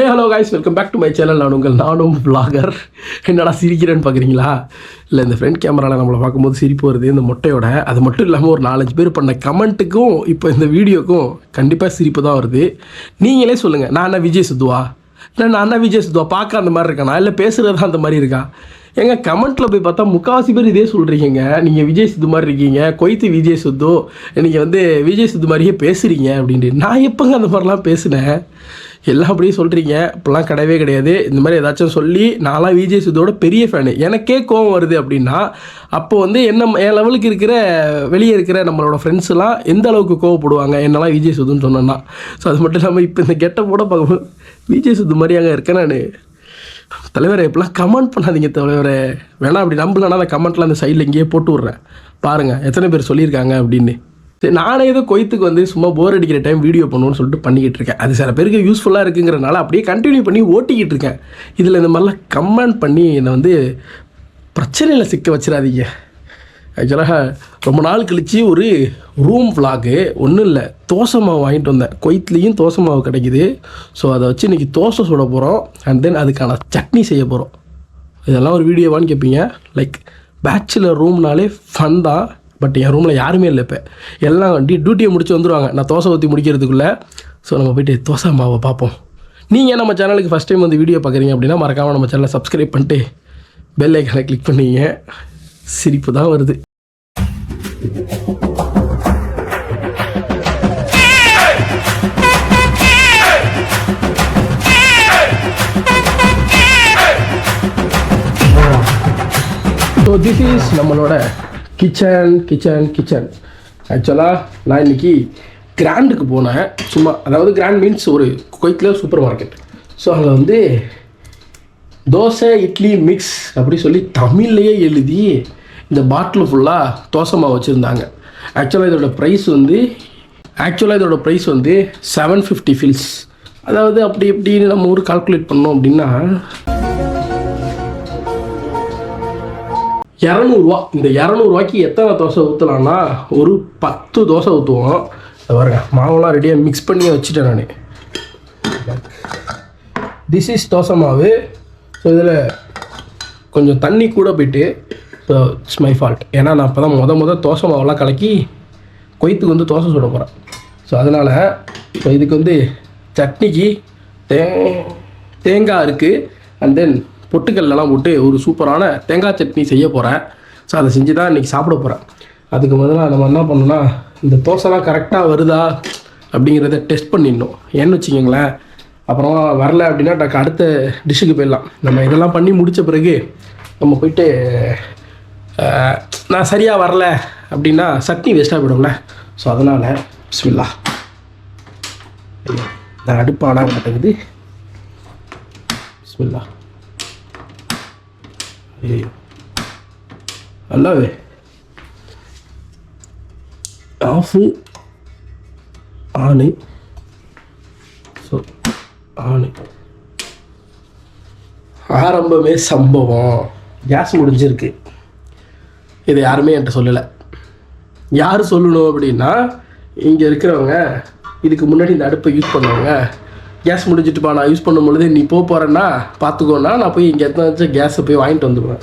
Hey hello guys welcome back to my channel நான் உங்கள் நானும் பிளாகர் என்னடா சிரிக்கிறேன்னு பார்க்குறீங்களா இல்லை இந்த ஃப்ரண்ட் கேமராவில் நம்மளை பார்க்கும்போது சிரிப்பு வருது இந்த மொட்டையோட. அது மட்டும் இல்லாமல் ஒரு நாலஞ்சு பேர் பண்ண கமெண்ட்டுக்கும் இப்போ இந்த வீடியோக்கும் கண்டிப்பாக சிரிப்பு தான் வருது. நீங்களே சொல்லுங்கள் நான் என்ன விஜய் சுத்துவா? இல்லை நான் என்ன விஜய் சுத்துவா? பார்க்க அந்த மாதிரி இருக்கானா? இல்லை பேசுகிறது அந்த மாதிரி இருக்கா? எங்க கமெண்ட்டில் போய் பார்த்தா முக்காவாசி பேர் இதே சொல்கிறீங்க நீங்கள் விஜய் சித்து மாதிரி இருக்கீங்க கொய்த்து விஜய் சித்து. நீங்கள் வந்து விஜய் சித்து மாதிரியே பேசுகிறீங்க அப்படின்ட்டு. நான் எப்போங்க அந்த மாதிரிலாம் பேசினேன்? எல்லாம் அப்படியே சொல்கிறீங்க இப்போலாம் கிடையவே கிடையாது. இந்த மாதிரி ஏதாச்சும் சொல்லி நான்லாம் விஜய் சித்தோட பெரிய ஃபேனு எனக்கே கோவம் வருது அப்படின்னா அப்போ வந்து என்ன என் லெவலுக்கு இருக்கிற வெளியே இருக்கிற நம்மளோட ஃப்ரெண்ட்ஸ்லாம் எந்த அளவுக்கு கோவப்படுவாங்க? என்னெல்லாம் விஜய் சித்துன்னு சொன்னேன்னா. ஸோ அது மட்டும் இல்லாமல் இப்போ இந்த கெட்டப்போட பார்க்கும்போது விஜய் சித்து மாதிரி அங்கே இருக்கேன் நான். தலைவரை இப்போலாம் கமெண்ட் பண்ணாதீங்க தலைவரை. வேணாம் அப்படி நம்பலன்னா அந்த கமெண்ட்லாம் அந்த சைடில் இங்கேயே போட்டு விட்றேன். பாருங்கள் எத்தனை பேர் சொல்லியிருக்காங்க அப்படின்னு. சரி நானே ஏதோ கொய்த்துக்கு வந்து சும்மா போர் அடிக்கிற டைம் வீடியோ பண்ணுவோன்னு சொல்லிட்டு பண்ணிக்கிட்டு இருக்கேன். அது சில பேருக்கு யூஸ்ஃபுல்லாக இருக்குங்கிறனால அப்படியே கண்டினியூ பண்ணி ஓட்டிக்கிட்டு இருக்கேன். இதில் இந்த மாதிரிலாம் கமெண்ட் பண்ணி என்னை வந்து பிரச்சனையில் சிக்க வச்சிடாதீங்க. ஆக்சுவலாக ரொம்ப நாள் கழித்து ஒரு ரூம் vlog ஒன்றும் இல்லை தோசை மாவு வாங்கிட்டு வந்தேன். கொய்த்லேயும் தோசை மாவு கிடைக்குது. ஸோ அதை வச்சு இன்றைக்கி தோசை சுட போகிறோம் அண்ட் தென் அதுக்கான சட்னி செய்ய போகிறோம் இதெல்லாம் ஒரு வீடியோவான்னு கேட்பீங்க லைக் பேச்சுலர் ரூம்னாலே ஃபன் தான். பட் என் ரூமில் யாருமே இல்லை இப்போ. எல்லாம் டி டியூட்டியை முடிச்சு வந்துடுவாங்க நான் தோசை ஊற்றி முடிக்கிறதுக்குள்ளே. ஸோ நம்ம போயிட்டு தோசை மாவை பார்ப்போம். நீங்கள் நம்ம சேனலுக்கு ஃபஸ்ட் டைம் வந்து வீடியோ பார்க்குறீங்க அப்படின்னா மறக்காமல் நம்ம சேனலை சப்ஸ்கிரைப் பண்ணிட்டு பெல் ஐக்கனை கிளிக் பண்ணீங்க. சிரிப்பு தான் வருது. ஸோ திஸ் இஸ் நம்மளோட கிச்சன் கிச்சன் கிச்சன் ஆக்சுவலாக நான் இன்னைக்கு கிராண்டுக்கு போனேன். சும்மா அதாவது கிராண்ட் மீன்ஸ் ஒரு குவைத்தில் சூப்பர் மார்க்கெட் ஸோ அங்கே வந்து தோசை இட்லி மிக்ஸ் அப்படி சொல்லி தமிழ்லையே எழுதி இந்த பாட்டில் ஃபுல்லாக தோசை மாவு வச்சுருந்தாங்க. ஆக்சுவலாக இதோட ப்ரைஸ் வந்து ஆக்சுவலாக இதோட ப்ரைஸ் வந்து செவன் ஃபிஃப்டி ஃபில்ஸ் அதாவது அப்படி இப்படின்னு நம்ம ஊர் கால்குலேட் பண்ணோம் அப்படின்னா இரநூறுவா இந்த இரநூறுவாய்க்கு எத்தனை தோசை ஊற்றலான்னா ஒரு பத்து தோசை ஊற்றுவோம் அதை பாருங்க மாவுலாம் ரெடியாக மிக்ஸ் பண்ணி வச்சுட்டேன் நான். திஸ் இஸ் தோசை மாவு. ஸோ இதில் கொஞ்சம் தண்ணி கூட போயிட்டு ஸோ இட்ஸ் மை ஃபால்ட் ஏன்னா நான் இப்போ தான் மொதல் முத தோசை மாவெல்லாம் கலக்கி கொய்த்துக்கு வந்து தோசை சுட போகிறேன் ஸோ அதனால் ஸோ இதுக்கு வந்து சட்னிக்கு தே தேங்காய் இருக்குது அண்ட் தென் பொட்டுக்கல்லாம் போட்டு ஒரு சூப்பரான தேங்காய் சட்னி செய்ய போகிறேன் ஸோ அதை செஞ்சு தான் இன்றைக்கி சாப்பிட போகிறேன் அதுக்கு முதல்ல நம்ம என்ன பண்ணணும்னா இந்த தோசைலாம் கரெக்டாக வருதா அப்படிங்கிறத டெஸ்ட் பண்ணிடணும். ஏன்னு வச்சுக்கோங்களேன் அப்புறம் வரல அப்படின்னா டக்கு அடுத்த டிஷ்ஷுக்கு போயிடலாம். நம்ம இதெல்லாம் பண்ணி முடித்த பிறகு நம்ம போயிட்டு நான் சரியாக வரல அப்படின்னா சட்னி வேஸ்ட்டாக போயிடும்ல. ஸோ அதனால் பிஸ்மில்லா. நான் அடுப்பு ஆனா மாட்டேங்குது பிஸ்மில்லா. ஐயோ நல்லாவே ஆஃபு ஆணு. ஸோ ஆணு. ஆரம்பமே சம்பவம். கேஸ் முடிஞ்சிருக்கு. இதை யாருமே என்கிட்ட சொல்லலை. யார் சொல்லணும் அப்படின்னா இங்கே இருக்கிறவங்க இதுக்கு முன்னாடி இந்த அடுப்பை யூஸ் பண்ணவங்க கேஸ் முடிஞ்சிட்டுப்பா நான் யூஸ் பண்ணும் பொழுது நீ போக போகிறேன்னா பார்த்துக்கோன்னா நான் போய் இங்கே எத்தனை கேஸை போய் வாங்கிட்டு வந்துடுவேன்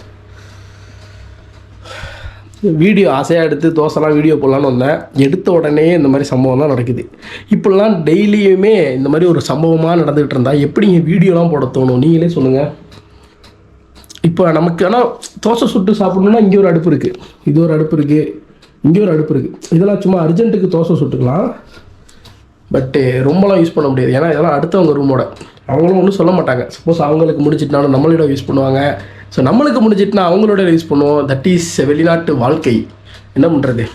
வீடியோ ஆசையாக எடுத்து தோசைலாம் வீடியோ போடலான்னு வந்தேன். எடுத்த உடனே இந்த மாதிரி சம்பவம் தான் நடக்குது. இப்படிலாம் டெய்லியுமே இந்த மாதிரி ஒரு சம்பவமாக நடந்துகிட்டு இருந்தால் எப்படிங்க வீடியோலாம் போட தோணும்? நீங்களே சொல்லுங்கள் இப்போ நமக்கு ஆனால் தோசை சுட்டு சாப்பிடணுன்னா இங்கே ஒரு அடுப்பு இருக்குது இது ஒரு அடுப்பு இருக்குது இங்கே ஒரு அடுப்பு இருக்குது இதெல்லாம் சும்மா அர்ஜென்ட்டுக்கு தோசை சுட்டுக்கலாம். பட்டு eh, ரொம்பலாம் யூஸ் பண்ண முடியாது. ஏன்னா இதெல்லாம் அடுத்தவங்க ரூமோட அவங்களும் ஒன்றும் சொல்ல மாட்டாங்க. சப்போஸ் அவங்களுக்கு முடிச்சிட்டுனாலும் நம்மளோட யூஸ் பண்ணுவாங்க. ஸோ நம்மளுக்கு முடிச்சிட்டுனா அவங்களோட யூஸ் பண்ணுவோம். தட் இஸ் வெளிநாட்டு வாழ்க்கை. என்ன பண்ணுறது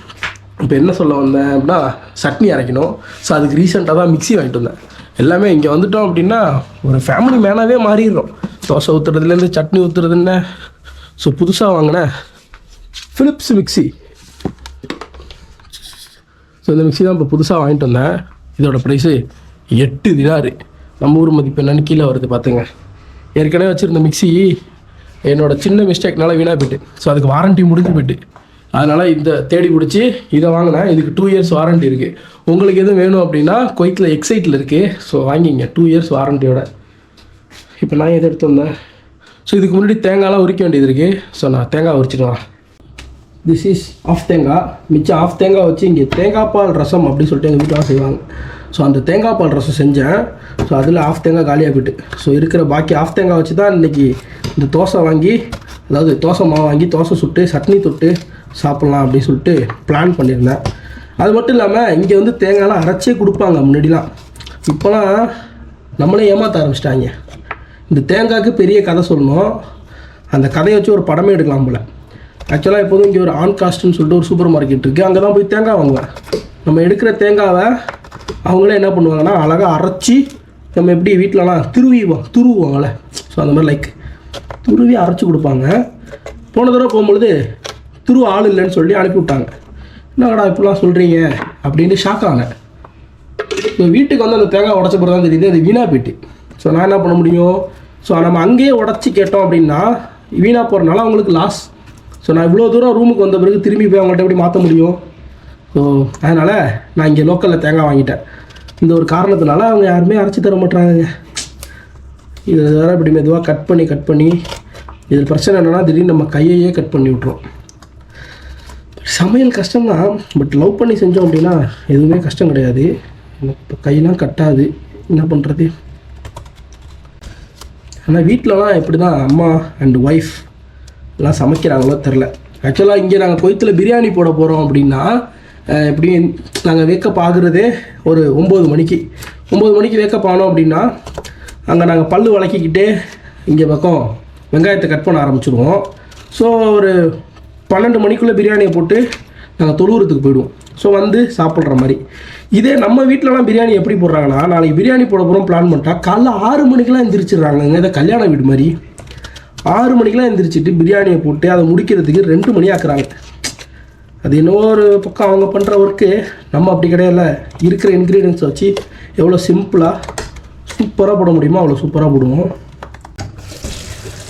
இப்போ என்ன சொல்ல வந்தேன் அப்படின்னா சட்னி அரைக்கணும். ஸோ அதுக்கு ரீசெண்டாக தான் மிக்ஸி வாங்கிட்டு வந்தேன். எல்லாமே இங்கே வந்துட்டோம் அப்படின்னா ஒரு ஃபேமிலி மேனாகவே மாறிடுறோம். தோசை ஊற்றுறதுலேருந்து சட்னி ஊற்றுறது என்ன? ஸோ புதுசாக வாங்கினேன் ஃபிலிப்ஸ் மிக்ஸி ஸோ இந்த மிக்ஸி தான் இப்போ புதுசாக வாங்கிட்டு வந்தேன். இதோட ப்ரைஸு எட்டு தினாரு நம்ம ஊர் மதிப்பு என்னன்னு கீழே வருது பார்த்துங்க ஏற்கனவே வச்சுருந்த மிக்சி என்னோட சின்ன மிஸ்டேக்னால வீணாக போயிட்டு. ஸோ அதுக்கு வாரண்ட்டி முடிஞ்சு போயிட்டு. அதனால் இந்த தேடி பிடிச்சி இதை வாங்கினேன். இதுக்கு டூ இயர்ஸ் வாரண்ட்டி இருக்குது உங்களுக்கு எதுவும் வேணும் அப்படின்னா கொய்த்தில் எக்ஸைட்டில் இருக்குது ஸோ வாங்கிங்க. டூ இயர்ஸ் வாரண்ட்டியோட இப்போ நான் எதை எடுத்து வந்தேன்? ஸோ இதுக்கு முன்னாடி தேங்காய்லாம் உரிக்க வேண்டியது இருக்குது ஸோ நான் தேங்காய் உரிச்சிட்டு வரேன். திஸ் இஸ் ஆஃப் தேங்காய். மிச்சம் ஆஃப் தேங்காய் வச்சு இங்கே தேங்காய் பால் ரசம் அப்படின்னு சொல்லிட்டு எங்கள் வீட்டில் செய்வாங்க. ஸோ அந்த தேங்காய் பால் ரசம் செஞ்சேன். ஸோ அதில் ஆஃப் தேங்காய் காலியாக போயிட்டு. ஸோ இருக்கிற பாக்கி ஆஃப் தேங்காய் வச்சு தான் இன்றைக்கி இந்த தோசை வாங்கி அதாவது தோசை மாவு வாங்கி தோசை சுட்டு சட்னி தொட்டு சாப்பிட்லாம் அப்படின்னு சொல்லிட்டு பிளான் பண்ணியிருந்தேன். அது மட்டும் இல்லாமல் இங்கே வந்து தேங்காய்லாம் அரைச்சே கொடுப்பாங்க முன்னாடிலாம். இப்போலாம் நம்மளே ஏமாற்ற ஆரம்பிச்சிட்டாங்க. இந்த தேங்காய்க்கு பெரிய கதை சொல்லணும். அந்த கதையை வச்சு ஒரு படமே எடுக்கலாம் போல. ஆக்சுவலாக எப்போதும் இங்கே ஒரு ஆன் காஸ்ட்னு சொல்லிட்டு ஒரு சூப்பர் மார்க்கெட் இருக்குது அங்கே தான் போய் தேங்காய் வாங்குவேன். நம்ம எடுக்கிற தேங்காவை அவங்களே என்ன பண்ணுவாங்கன்னா அழகாக அரைச்சி நம்ம எப்படி வீட்டிலலாம் திருவிவோம் துருவுவாங்கள்ல ஸோ அந்த மாதிரி லைக் துருவி அரைச்சி கொடுப்பாங்க. போன தடவை போகும்பொழுது துருவ ஆள் இல்லைன்னு சொல்லி அனுப்பி விட்டாங்க என்னடா இப்படிலாம் சொல்கிறீங்க அப்படின்ட்டு ஷாக் ஆனேன். ஸோ வீட்டுக்கு வந்து அந்த தேங்காய் உடச்ச பிறகு தான் தெரியுது அது வீணாக போயிட்டு. ஸோ நான் என்ன பண்ண முடியும்? ஸோ நம்ம அங்கேயே உடச்சி கேட்டோம் அப்படின்னா வீணாக போகிறனால அவங்களுக்கு லாஸ் ஸோ நான் இவ்வளோ தூரம் ரூமுக்கு வந்த பிறகு திரும்பி போய் அவங்கள்ட்ட எப்படி மாற்ற முடியும்? ஸோ அதனால் நான் இங்கே லோக்கலில் தேங்காய் வாங்கிட்டேன். இந்த ஒரு காரணத்தினால அவங்க யாருமே அரைச்சி தர மாட்டுறாங்க இது வேற இப்படி மெதுவாக கட் பண்ணி கட் பண்ணி இதில் பிரச்சனை என்னென்னா திடீர்னு நம்ம கையையே கட் பண்ணி விட்ருவோம் சமையல் கஷ்டம்தான் பட் லவ் பண்ணி செஞ்சோம் அப்படின்னா எதுவுமே கஷ்டம் கிடையாது. இப்போ கையெல்லாம் கட்டாது என்ன பண்ணுறது ஆனால் வீட்டிலலாம் எப்படி தான் அம்மா அண்ட் ஒய்ஃப் எல்லாம் சமைக்கிறாங்களோ தெரில ஆக்சுவலாக இங்கே நாங்கள் கொய்த்தில் பிரியாணி போட போகிறோம் அப்படின்னா எப்படி நாங்கள் வேக்கப் ஆகுறதே ஒரு ஒம்பது மணிக்கு. ஒம்பது மணிக்கு வேக்கப் ஆனோம் அப்படின்னா அங்கே நாங்கள் பல்லு வளக்கிக்கிட்டே இங்கே பக்கம் வெங்காயத்தை கட் பண்ண ஆரம்பிச்சிடுவோம் ஸோ ஒரு பன்னெண்டு மணிக்குள்ளே பிரியாணியை போட்டு நாங்கள் தொழுவுறதுக்கு போயிடுவோம். ஸோ வந்து சாப்பிட்ற மாதிரி. இதே நம்ம வீட்டிலலாம் பிரியாணி எப்படி போடுறாங்கன்னா நாளைக்கு பிரியாணி போட போகிறோம் பிளான் பண்ணிட்டா காலைல ஆறு மணிக்கெலாம் எந்திரிச்சிடுறாங்க இதை கல்யாண வீடு மாதிரி. ஆறு மணிக்கெலாம் எழுந்திரிச்சிட்டு பிரியாணியை போட்டு அதை முடிக்கிறதுக்கு ரெண்டு மணி ஆக்குறாங்க. அது இன்னொரு ஒரு பக்கம் அவங்க பண்ணுற ஒர்க்கு நம்ம அப்படி கிடையாது இருக்கிற இன்க்ரீடியன்ஸை வச்சு எவ்வளோ சிம்பிளாக சூப்பராக போட முடியுமோ அவ்வளோ சூப்பராக போடுவோம்.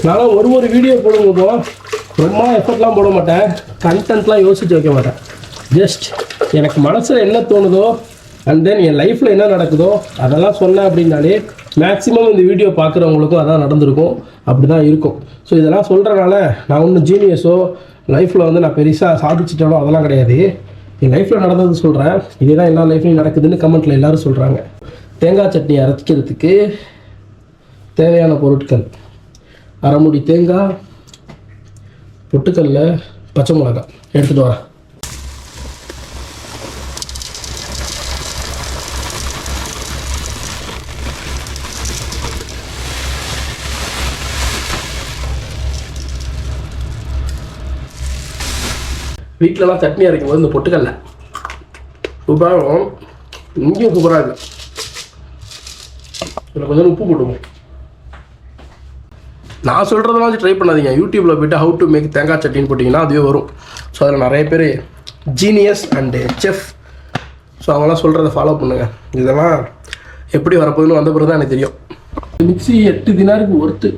நானும் ஒரு ஒரு வீடியோ போடும்போதும் ரொம்ப எஃபர்ட்லாம் போட மாட்டேன். கண்டென்ட்லாம் யோசிச்சு வைக்க மாட்டேன். ஜஸ்ட் எனக்கு மனசில் என்ன தோணுதோ அண்ட் தென் என் லைஃப்பில் என்ன நடக்குதோ அதெல்லாம் சொன்னேன் அப்படின்னாலே மேக்ஸிமம் இந்த வீடியோ பார்க்குறவங்களுக்கும் அதான் நடந்திருக்கும். அப்படி தான் இருக்கும். ஸோ இதெல்லாம் சொல்கிறனால நான் ஒன்றும் ஜீனியஸோ லைஃப்பில் வந்து நான் பெருசாக சாதிச்சிட்டேனோ அதெல்லாம் கிடையாது. என் லைஃப்பில் நடந்தது சொல்கிறேன் இதே தான் எல்லா லைஃப்லையும் நடக்குதுன்னு கமெண்ட்டில் எல்லோரும் சொல்கிறாங்க தேங்காய் சட்னி அரைச்சிக்கிறதுக்கு தேவையான பொருட்கள். அரைமுடி தேங்காய் பொட்டுக்கல்ல பச்சை மிளகாய். எடுத்துகிட்டு வரேன். வீட்டிலலாம் சட்னி அரைக்கும் போது இந்த பொட்டுக்கல்ல. சூப்பராகும் இங்கேயும் சூப்பராக இருக்கு. இதில் கொஞ்சம் உப்பு போட்டுவோம் நான் சொல்கிறதெல்லாம் வச்சு ட்ரை பண்ணாதீங்க. யூடியூப்பில் போய்ட்டு ஹவு டு மேக் தேங்காய் சட்னின்னு போட்டிங்கன்னா அதுவே வரும். ஸோ அதில் நிறைய பேர் ஜீனியஸ் அண்டு செஃப் ஸோ அவங்களாம் சொல்கிறத ஃபாலோ பண்ணுங்கள் இதெல்லாம் எப்படி வரப்போகுதுன்னு வந்த பிறகு தான் எனக்கு தெரியும். மிக்ஸி எட்டு தினாருக்கு worth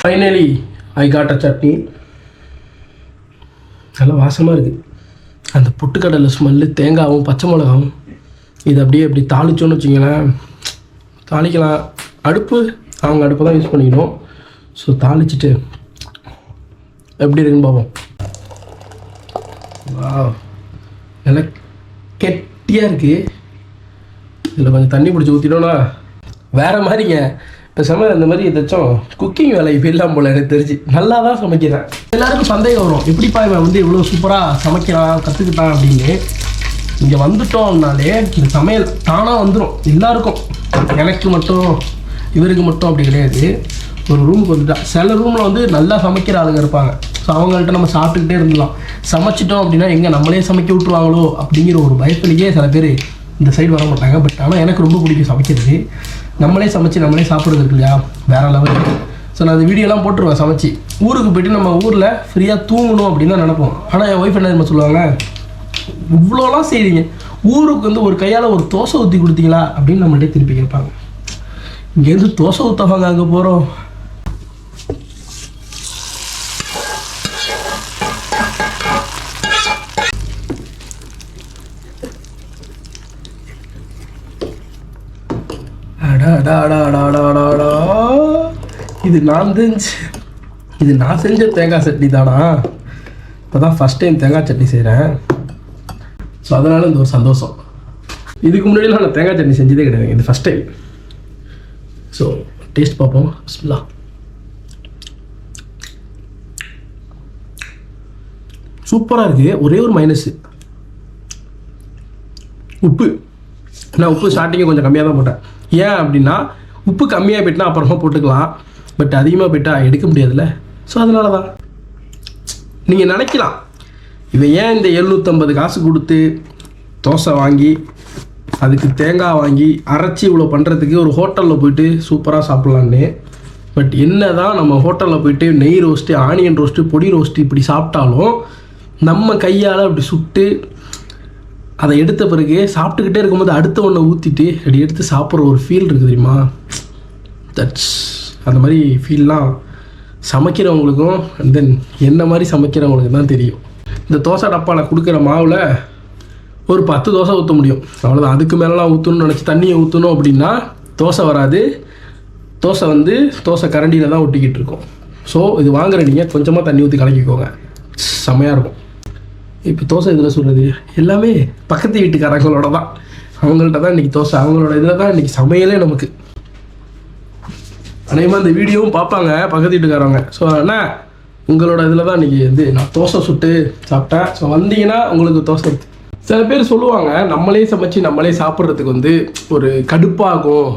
finally I got a chutney நல்லா வாசமாக இருக்குது அந்த புட்டுக்கடலை ஸ்மெல்லு தேங்காவும் பச்சை மிளகாவும் இது அப்படியே இப்படி தாளிச்சோன்னு வச்சிங்களேன் தாளிக்கலாம். அடுப்பு அவங்க அடுப்பை தான் யூஸ் பண்ணிக்கணும். ஸோ தாளிச்சிட்டு எப்படி இருக்குன்னு பார்ப்போம். வா நல்லா கெட்டியாக இருக்குது இதில் கொஞ்சம் தண்ணி பிடிச்சி ஊற்றிட்டோன்னா வேறு மாதிரிங்க. இப்போ சமையல் அந்த மாதிரி ஏதாச்சும் குக்கிங் வேலை இப்போ இல்லாமல் போல எனக்கு தெரிஞ்சு. நல்லா தான் சமைக்கிறேன். எல்லாருக்கும் சந்தேகம் வரும். எப்படிப்பா இவன் வந்து இவ்வளோ சூப்பராக சமைக்கிறான் கற்றுக்கிட்டான் அப்படின்னு. இங்கே வந்துட்டோம்னாலே இந்த சமையல் தானாக வந்துடும் எல்லாருக்கும். எனக்கு மட்டும் இவருக்கு மட்டும் அப்படி கிடையாது. ஒரு ரூமுக்கு வந்துட்டா. சில ரூமில் வந்து நல்லா சமைக்கிற ஆளுங்க இருப்பாங்க. ஸோ அவங்கள்ட்ட நம்ம சாப்பிட்டுக்கிட்டே இருந்தலாம் சமைச்சிட்டோம் அப்படின்னா எங்கே நம்மளே சமைக்க விட்டுருவாங்களோ அப்படிங்கிற ஒரு பயத்துலேயே சில பேர் இந்த சைடு வர மாட்டாங்க. பட் ஆனால் எனக்கு ரொம்ப பிடிக்கும் சமைக்கிறது. நம்மளே சமைச்சு நம்மளே சாப்பிட்றது இருக்கு இல்லையா? வேற லெவல் ஸோ நான் அந்த வீடியோலாம் போட்டுருவேன் சமைச்சு. ஊருக்கு போயிட்டு நம்ம ஊரில் ஃப்ரீயாக தூங்கணும் அப்படின்னு தான் நினைப்போம். ஆனால் என் ஒய்ஃப் என்ன தெரியுமா சொல்லுவாங்க? இவ்வளோலாம் செய்றீங்க. ஊருக்கு வந்து ஒரு கையால் ஒரு தோசை ஊற்றி கொடுத்தீங்களா? அப்படின்னு நம்மள்ட்டே திருப்பி கேட்பாங்க. இங்கேருந்து தோசை ஊற்றவாங்க அங்கே போகிறோம் அடாடாடாடாடாடா. இது நான் தெரிஞ்சு இது நான் செஞ்ச தேங்காய் சட்னி தானா? இப்போ தான் ஃபஸ்ட் டைம் தேங்காய் சட்னி செய்கிறேன் ஸோ அதனால் இந்த ஒரு சந்தோஷம். இதுக்கு முன்னாடிலாம் நான் தேங்காய் சட்னி செஞ்சதே கிடையாது. இது ஃபஸ்ட் டைம் ஸோ டேஸ்ட் பார்ப்போம். பிஸ்மில்லா சூப்பராக இருக்குது ஒரே ஒரு மைனஸு உப்பு. நான் உப்பு ஸ்டார்டிங்கே கொஞ்சம் கம்மியாக தான் போட்டேன். ஏன் அப்படின்னா உப்பு கம்மியாக போயிட்டுனா அப்புறமா போட்டுக்கலாம். பட் அதிகமாக போயிட்டா எடுக்க முடியாதுல்ல. ஸோ அதனால தான் நீங்கள் நினைக்கலாம். இவன் ஏன் இந்த எழுநூற்றம்பது காசு கொடுத்து தோசை வாங்கி அதுக்கு தேங்காய் வாங்கி அரைச்சி இவ்வளோ பண்ணுறதுக்கு ஒரு ஹோட்டலில் போயிட்டு சூப்பராக சாப்பிட்லான்னு. பட் என்ன தான் நம்ம ஹோட்டலில் போயிட்டு நெய் ரோஸ்ட்டு ஆனியன் ரோஸ்ட்டு பொடி ரோஸ்ட்டு இப்படி சாப்பிட்டாலும் நம்ம கையால் அப்படி சுட்டு அதை எடுத்த பிறகு சாப்பிட்டுக்கிட்டே இருக்கும்போது அடுத்த ஒன்றை ஊற்றிட்டு அப்படி எடுத்து சாப்பிட்ற ஒரு ஃபீல் இருக்குது தெரியுமா? தட்ஸ் அந்த மாதிரி ஃபீல்லாம் சமைக்கிறவங்களுக்கும் அண்ட் தென் என்ன மாதிரி சமைக்கிறவங்களுக்கு தான் தெரியும். இந்த தோசை டப்பாவில் கொடுக்குற மாவில் ஒரு பத்து தோசை ஊற்ற முடியும். அவ்வளோதான் அதுக்கு மேலெலாம் ஊற்றணும்னு நினச்சி தண்ணியை ஊற்றணும் அப்படின்னா தோசை வராது. தோசை வந்து தோசை கரண்டியில் தான் ஒட்டிக்கிட்டு இருக்கும். ஸோ இது வாங்குற நீங்கள் கொஞ்சமாக தண்ணி ஊற்றி கலக்கிக்கோங்க. செமையாக இருக்கும். இப்போ தோசை இதில் சொல்கிறது எல்லாமே பக்கத்து வீட்டுக்காரங்களோட தான். அவங்கள்ட்ட தான் இன்றைக்கி தோசை. அவங்களோட இதில் தான் இன்றைக்கி சமையலே நமக்கு. அநேகமாக இந்த வீடியோவும் பார்ப்பாங்க பக்கத்து வீட்டுக்காரவங்க. ஸோ அண்ணா உங்களோட இதில் தான் இன்றைக்கி வந்து நான் தோசை சுட்டு சாப்பிட்டேன். ஸோ வந்தீங்கன்னா உங்களுக்கு தோசை சில பேர் சொல்லுவாங்க நம்மளே சமைச்சு நம்மளே சாப்பிட்றதுக்கு வந்து ஒரு கடுப்பாகும்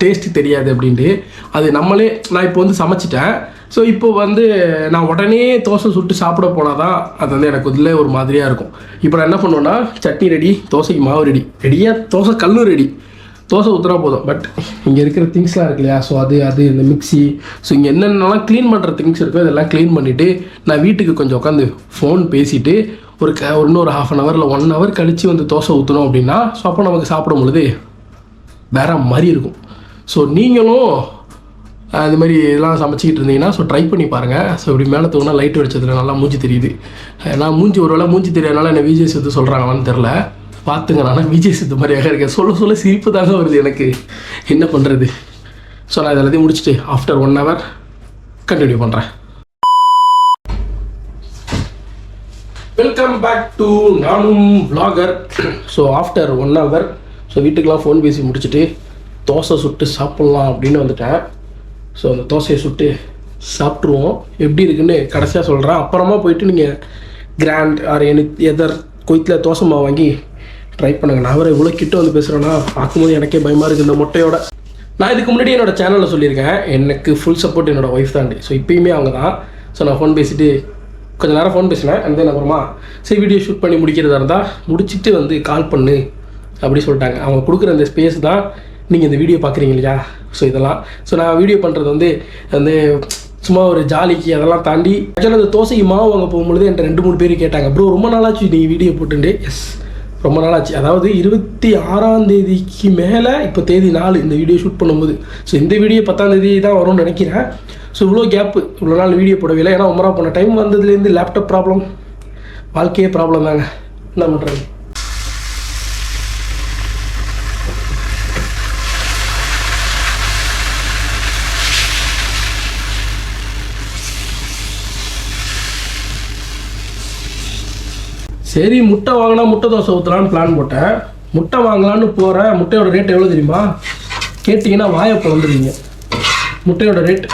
டேஸ்ட்டு தெரியாது அப்படின்ட்டு. அது நம்மளே நான் இப்போ வந்து சமைச்சிட்டேன். ஸோ இப்போ வந்து நான் உடனே தோசை சுட்டு சாப்பிட போனால் தான் அது வந்து எனக்கு இதில் ஒரு மாதிரியாக இருக்கும். இப்போ நான் என்ன பண்ணுவேன்னா சட்னி ரெடி தோசைக்கு மாவு ரெடி ரெடியாக தோசை கல்லும் ரெடி தோசை ஊற்றுனா போதும். பட் இங்கே இருக்கிற திங்ஸ்லாம் இருக்கு இல்லையா? ஸோ அது அது இந்த மிக்ஸி ஸோ இங்கே என்னென்னலாம் க்ளீன் பண்ணுற திங்ஸ் இருக்கோ இதெல்லாம் க்ளீன் பண்ணிவிட்டு நான் வீட்டுக்கு கொஞ்சம் உட்காந்து ஃபோன் பேசிவிட்டு ஒரு க ஒரு இன்னொரு ஹாஃப் அன் ஹவரில் ஒன் ஹவர் கழித்து வந்து தோசை ஊற்றணும் அப்படின்னா ஸோ அப்போ நமக்கு சாப்பிடும் பொழுது வேற மாதிரி இருக்கும். ஸோ நீங்களும் இது மாதிரி இதெல்லாம் சமைச்சிக்கிட்டு இருந்தீங்கன்னா ஸோ ட்ரை பண்ணி பாருங்கள் ஸோ இப்படி மேலே தூங்கினா லைட் வெடிச்சதுல நல்லா மூஞ்சி தெரியுது. அஹ், நான் மூஞ்சி ஒரு வேளை மூஞ்சி தெரியாதனால என்ன விஜய் சித்து சொல்கிறாங்களான்னு தெரில பார்த்துங்க நான் விஜய் சித்து மாதிரியாக இருக்கேன். சொல்ல சொல்ல சிரிப்பு தாங்க வருது எனக்கு. என்ன பண்ணுறது ஸோ நான் இதெல்லாத்தையும் முடிச்சுட்டு ஆஃப்டர் ஒன் ஹவர் கண்டினியூ பண்ணுறேன் வெல்கம் பேக் டு நானும் vlogger. So after one hour so வீட்டுக்கெலாம் phone பேசி முடிச்சுட்டு தோசை சுட்டு சாப்பிட்லாம் அப்படின்னு வந்துட்டேன். ஸோ அந்த தோசையை சுட்டு சாப்பிட்ருவோம் எப்படி இருக்குன்னு கடைசியாக சொல்கிறேன் அப்புறமா போயிட்டு நீங்கள் கிராண்ட் ஆர் எனி எதர் கொய்த்தில் தோசை மாவு வாங்கி ட்ரை பண்ணுங்க. நான் அவரை இவ்வளோ கிட்ட வந்து பேசுகிறேன்னா பார்க்கும்போது எனக்கே பயமாக இருக்குது இந்த முட்டையோட. நான் இதுக்கு முன்னாடி என்னோட சேனலில் சொல்லியிருக்கேன். எனக்கு ஃபுல் சப்போர்ட் என்னோடய ஒய்ஃப் தாண்டி ஸோ இப்போயுமே அவங்க தான். ஸோ நான் ஃபோன் பேசிட்டு கொஞ்ச நேரம் ஃபோன் பேசினேன். அண்ட் தென் அப்புறமா சரி வீடியோ ஷூட் பண்ணி முடிக்கிறதா இருந்தால் முடிச்சுட்டு வந்து கால் பண்ணு அப்படி சொல்லிட்டாங்க. அவங்க கொடுக்குற அந்த ஸ்பேஸ் தான் நீங்கள் இந்த வீடியோ பார்க்குறீங்க இல்லையா? ஸோ இதெல்லாம் ஸோ நான் வீடியோ பண்ணுறது வந்து வந்து சும்மா ஒரு ஜாலிக்கு அதெல்லாம் தாண்டி ஆக்சுவலாக அந்த தோசைக்கு மாவு வாங்க போகும்பொழுது என்கிட்ட ரெண்டு மூணு பேர் கேட்டாங்க ப்ரோ ரொம்ப நாளாச்சு நீ வீடியோ போட்டுண்டு எஸ் ரொம்ப நாளாச்சு. அதாவது இருபத்தி ஆறாம் தேதிக்கு மேலே இப்போ தேதி நாலு இந்த வீடியோ ஷூட் பண்ணும்போது. ஸோ இந்த வீடியோ பத்தாம் தேதி தான் வரும்னு நினைக்கிறேன். ஸோ இவ்வளோ கேப்பு இவ்வளோ நாள் வீடியோ போடவே இல்லை ஏன்னா உமரா போன டைம் வந்ததுலேருந்து லேப்டாப் ப்ராப்ளம் வாழ்க்கையே ப்ராப்ளம் தாங்க. என்ன பண்ணுறது சரி முட்டை வாங்கினா முட்டை தோசை ஊற்றலான்னு பிளான் போட்டேன். முட்டை வாங்கலான்னு போகிறேன் முட்டையோட ரேட் எவ்வளோ தெரியுமா? கேட்டிங்கன்னா வாயை பிறந்துடுவீங்க முட்டையோட ரேட்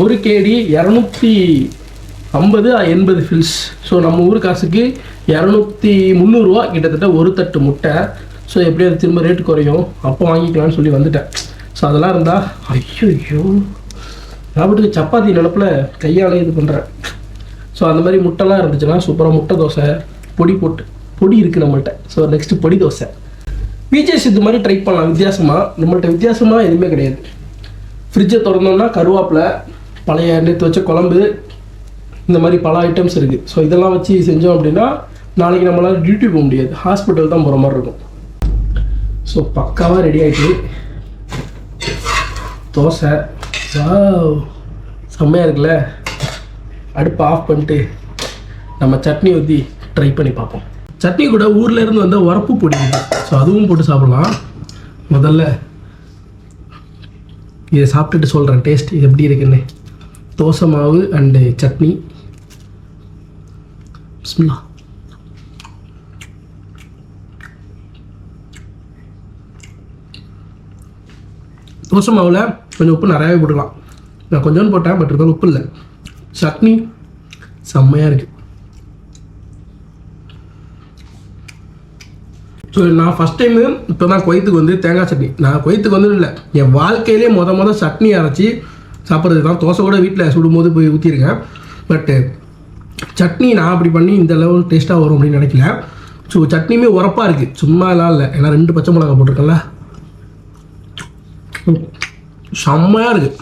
ஒரு கேடி இரநூத்தி ஐம்பது எண்பது ஃபில்ஸ் ஸோ நம்ம ஊர் காசுக்கு இரநூத்தி முந்நூறுரூவா கிட்டத்தட்ட ஒரு தட்டு முட்டை. ஸோ எப்படியும் அது திரும்ப ரேட் குறையும். அப்போ வாங்கிக்கலாம்னு சொல்லி வந்துட்டேன். ஸோ அதெல்லாம் இருந்தால் ஐயோ ஐயோ ராபர்ட்டுக்கு சப்பாத்தி நினப்பில் கையாலே இது பண்ணுறேன் ஸோ அந்த மாதிரி முட்டைலாம் இருந்துச்சுன்னா சூப்பராக முட்டை தோசை. பொடி போட்டு பொடி இருக்குது நம்மள்கிட்ட ஸோ நெக்ஸ்ட்டு பொடி தோசை. விஜேஸ் இது மாதிரி ட்ரை பண்ணலாம். வித்தியாசமாக நம்மள்கிட்ட வித்தியாசமாக எதுவுமே கிடையாது. ஃப்ரிட்ஜை திறந்தோம்னா கருவேப்பிலை பழைய நேற்று வச்ச குழம்பு இந்த மாதிரி பல ஐட்டம்ஸ் இருக்குது ஸோ இதெல்லாம் வச்சு செஞ்சோம் அப்படின்னா நாளைக்கு நம்மளால் டியூட்டி போக முடியாது. ஹாஸ்பிட்டல் தான் போகிற மாதிரி இருக்கும். ஸோ பக்காவாக ரெடி ஆகிட்டு தோசை. வாவ் செம்மையாக இருக்குல்ல? அடுப்பு ஆஃப் பண்ணிட்டு நம்ம சட்னி ஊற்றி ட்ரை பண்ணி பார்ப்போம். சட்னி கூட ஊர்ல இருந்து வந்த உரப்பு பொடி. ஸோ அதுவும் போட்டு சாப்பிடலாம். முதல்ல இதை சாப்பிட்டுட்டு சொல்கிறேன் டேஸ்ட் இது எப்படி இருக்குன்னு. தோசை மாவு அண்டு சட்னி. பிஸ்மில்லா. தோசை மாவில் கொஞ்சம் உப்பு நிறையாவே போட்டுக்கலாம். நான் கொஞ்சோண்டு போட்டேன் பட் இருந்தாலும் உப்பு இல்லை. சட்னி செம்மையாக இருக்குது ஸோ நான் ஃபஸ்ட் டைமு இப்போ தான் கொய்த்துக்கு வந்து தேங்காய் சட்னி. நான் கொய்த்துக்கு வந்து இல்லை. என் வாழ்க்கையிலே மொத மொதல் சட்னி அரைச்சி சாப்பிட்றது தான். தோசை கூட வீட்டில் சுடும்போது போய் ஊற்றிருக்கேன் பட்டு சட்னி நான் அப்படி பண்ணி இந்த லெவல் டேஸ்ட்டாக வரும் அப்படின்னு நினைக்கல. ஸோ சட்னியுமே உரப்பாக இருக்குது சும்மா எல்லாம் இல்லை. ஏன்னா ரெண்டு பச்சை மிளகா போட்டிருக்கேன்ல. செம்மையாக இருக்குது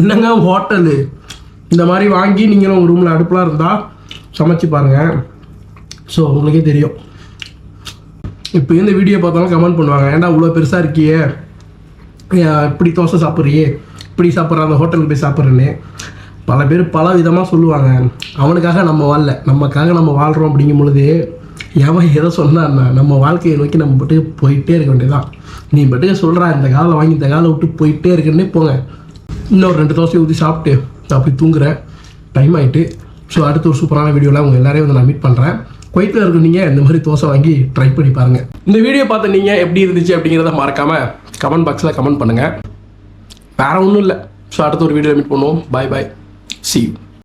என்னங்க ஹோட்டலு இந்த மாதிரி வாங்கி நீங்களும் உங்கள் ரூமில் அடுப்பெலாம் இருந்தால் சமைச்சு பாருங்கள் ஸோ உங்களுக்கே தெரியும். இப்போ இந்த வீடியோ பார்த்தாலும் கமெண்ட் பண்ணுவாங்க. ஏன்டா இவ்வளோ பெருசாக இருக்கியே? இப்படி தோசை சாப்பிட்றியே? இப்படி சாப்பிட்ற அந்த ஹோட்டலுக்கு போய் சாப்பிட்றேன்னு. பல பேர் பல விதமாக சொல்லுவாங்க. அவனுக்காக நம்ம வாழல. நமக்காக நம்ம வாழ்கிறோம் அப்படிங்கும் பொழுது எவன் எதை சொன்னான்னா நம்ம வாழ்க்கையை நோக்கி நம்ம பாட்டுக்கு போயிட்டே இருக்க வேண்டியதான் நீ பாட்டுக்கு சொல்கிறா இந்த காலை வாங்கி இந்த காலை விட்டு போயிட்டே இருக்கன்னே போங்க. இன்னொரு ரெண்டு தோசை ஊற்றி சாப்பிட்டு நான் போய் தூங்குறேன். டைம் ஆகிட்டு ஸோ அடுத்த ஒரு சூப்பரான வீடியோவில் அவங்க எல்லாரையும் வந்து நான் மீட் பண்ணுறேன் குவைத்தில் இருக்க நீங்கள் இந்த மாதிரி தோசை வாங்கி ட்ரை பண்ணி பாருங்கள் இந்த வீடியோ பார்த்த நீங்கள் எப்படி இருந்துச்சு அப்படிங்கிறத மறக்காமல் கமெண்ட் பாக்ஸில் கமெண்ட் பண்ணுங்கள் வேறு ஒன்றும் இல்லை. ஸோ அடுத்த ஒரு வீடியோ மீட் பண்ணுவோம். பாய் பாய் சி யூ